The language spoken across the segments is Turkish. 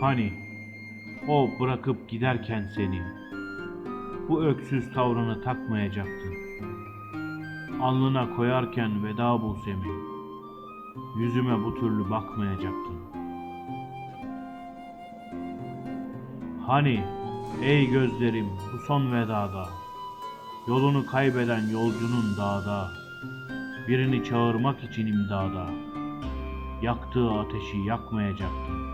Hani o bırakıp giderken seni bu öksüz tavrını takmayacaktın. Alnına koyarken veda busemi yüzüme bu türlü bakmayacaktın. Hani ey gözlerim bu son vedada yolunu kaybeden yolcunun dağda birini çağırmak için imdada yaktığı ateşi yakmayacaktın.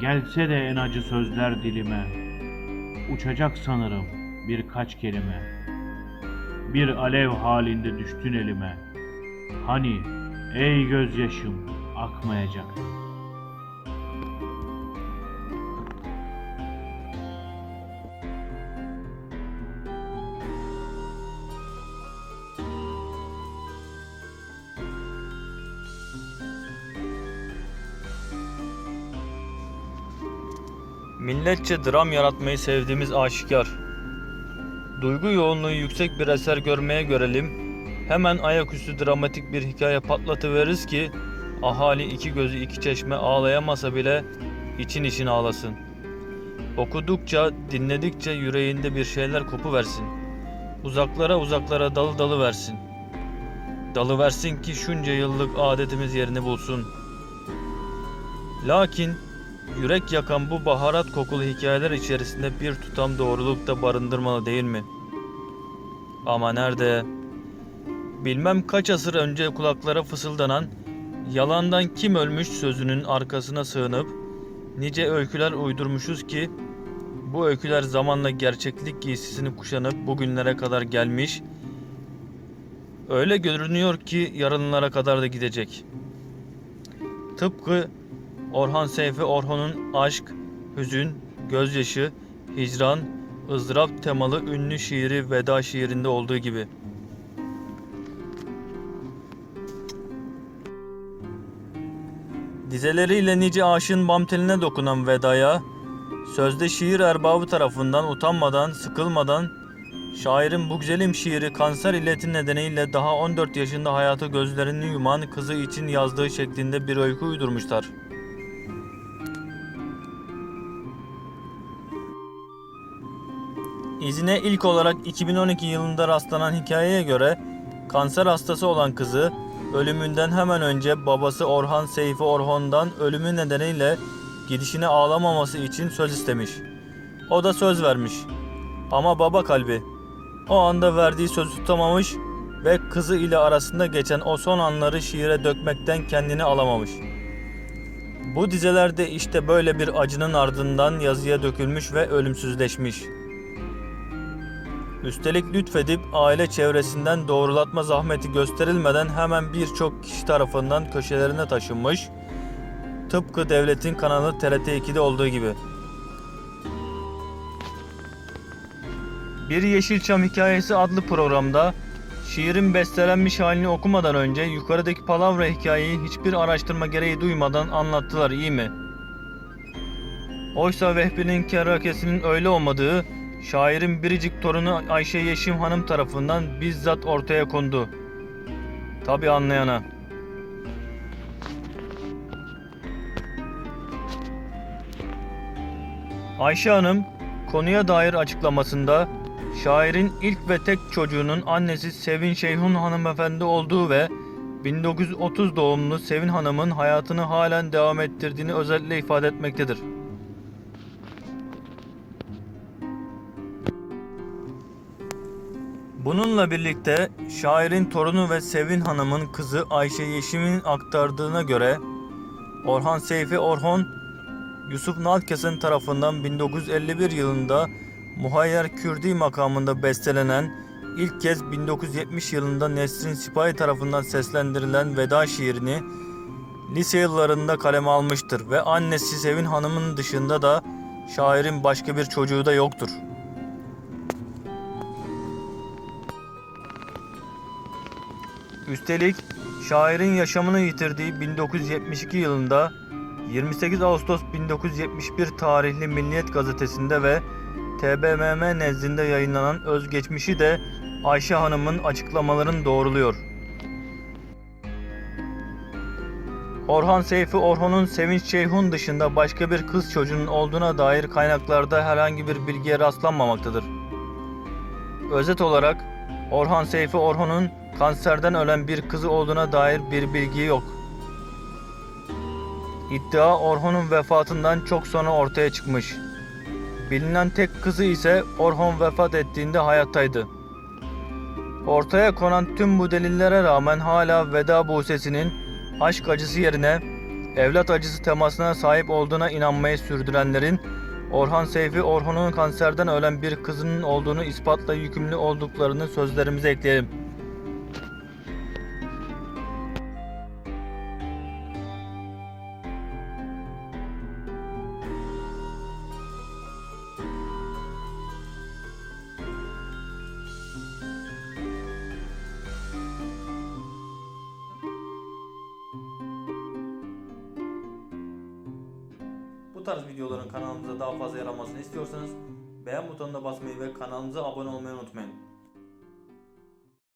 Gelse de en acı sözler dilime. Uçacak sanırım birkaç kelime. Bir alev halinde düştün elime. Hani ey gözyaşım akmayacaktı Milletçe dram yaratmayı sevdiğimiz aşikar. Duygu yoğunluğu yüksek bir eser görmeye görelim. Hemen ayaküstü dramatik bir hikaye patlatıveririz ki ahali iki gözü iki çeşme ağlayamasa bile için için ağlasın. Okudukça, dinledikçe yüreğinde bir şeyler kopuversin. Uzaklara uzaklara dalı dalı versin. Dalı versin ki şunca yıllık adetimiz yerini bulsun. Lakin Yürek yakan bu baharat kokulu hikayeler içerisinde bir tutam doğruluk da barındırmalı değil mi? Ama nerede? Bilmem kaç asır önce kulaklara fısıldanan yalandan kim ölmüş sözünün arkasına sığınıp nice öyküler uydurmuşuz ki bu öyküler zamanla gerçeklik giysisini kuşanıp bugünlere kadar gelmiş öyle görünüyor ki yarınlara kadar da gidecek. Tıpkı Orhan Seyfi Orhan'ın aşk, hüzün, gözyaşı, hicran, ızdırap temalı ünlü şiiri Veda şiirinde olduğu gibi. Dizeleriyle nice aşığın bam teline dokunan Veda'ya, sözde şiir erbabı tarafından utanmadan, sıkılmadan, şairin bu güzelim şiiri kanser illeti nedeniyle daha 14 yaşında hayatı gözlerini yuman kızı için yazdığı şeklinde bir öykü uydurmuşlar. İzine ilk olarak 2012 yılında rastlanan hikayeye göre kanser hastası olan kızı ölümünden hemen önce babası Orhan Seyfi Orhan'dan ölümü nedeniyle gidişine ağlamaması için söz istemiş. O da söz vermiş. Ama baba kalbi o anda verdiği sözü tutamamış ve kızı ile arasında geçen o son anları şiire dökmekten kendini alamamış. Bu dizelerde işte böyle bir acının ardından yazıya dökülmüş ve ölümsüzleşmiş. Üstelik lütfedip aile çevresinden doğrulatma zahmeti gösterilmeden hemen birçok kişi tarafından köşelerine taşınmış, tıpkı devletin kanalı TRT 2'de olduğu gibi. Bir Yeşilçam Hikayesi adlı programda şiirin bestelenmiş halini okumadan önce yukarıdaki palavra hikayeyi hiçbir araştırma gereği duymadan anlattılar iyi mi? Oysa Vehbi'nin kerakesinin öyle olmadığı şairin biricik torunu Ayşe Yeşim Hanım tarafından bizzat ortaya kondu. Tabi anlayana. Ayşe Hanım konuya dair açıklamasında şairin ilk ve tek çocuğunun annesi Sevin Şeyhun hanımefendi olduğu ve 1930 doğumlu Sevin Hanım'ın hayatını halen devam ettirdiğini özellikle ifade etmektedir. Bununla birlikte şairin torunu ve Sevin Hanım'ın kızı Ayşe Yeşim'in aktardığına göre Orhan Seyfi Orhon, Yusuf Nalkesen tarafından 1951 yılında Muhayyer Kürdi makamında bestelenen, ilk kez 1970 yılında Nesrin Sipahi tarafından seslendirilen veda şiirini lise yıllarında kaleme almıştır ve annesi Sevin Hanım'ın dışında da şairin başka bir çocuğu da yoktur. Üstelik şairin yaşamını yitirdiği 1972 yılında 28 Ağustos 1971 tarihli Milliyet gazetesinde ve TBMM nezdinde yayınlanan özgeçmişi de Ayşe Hanım'ın açıklamalarını doğruluyor. Orhan Seyfi Orhon'un Sevinç Ceyhun dışında başka bir kız çocuğunun olduğuna dair kaynaklarda herhangi bir bilgiye rastlanmamaktadır. Özet olarak Orhan Seyfi Orhon'un kanserden ölen bir kızı olduğuna dair bir bilgi yok. İddia Orhon'un vefatından çok sonra ortaya çıkmış. Bilinen tek kızı ise Orhon vefat ettiğinde hayattaydı. Ortaya konan tüm bu delillere rağmen hala veda buğsesinin aşk acısı yerine evlat acısı temasına sahip olduğuna inanmayı sürdürenlerin Orhan Seyfi Orhon'un kanserden ölen bir kızının olduğunu ispatla yükümlü olduklarını sözlerimize ekleyelim. Tarz videoların kanalımıza daha fazla yer almasını istiyorsanız beğen butonuna basmayı ve kanalımıza abone olmayı unutmayın.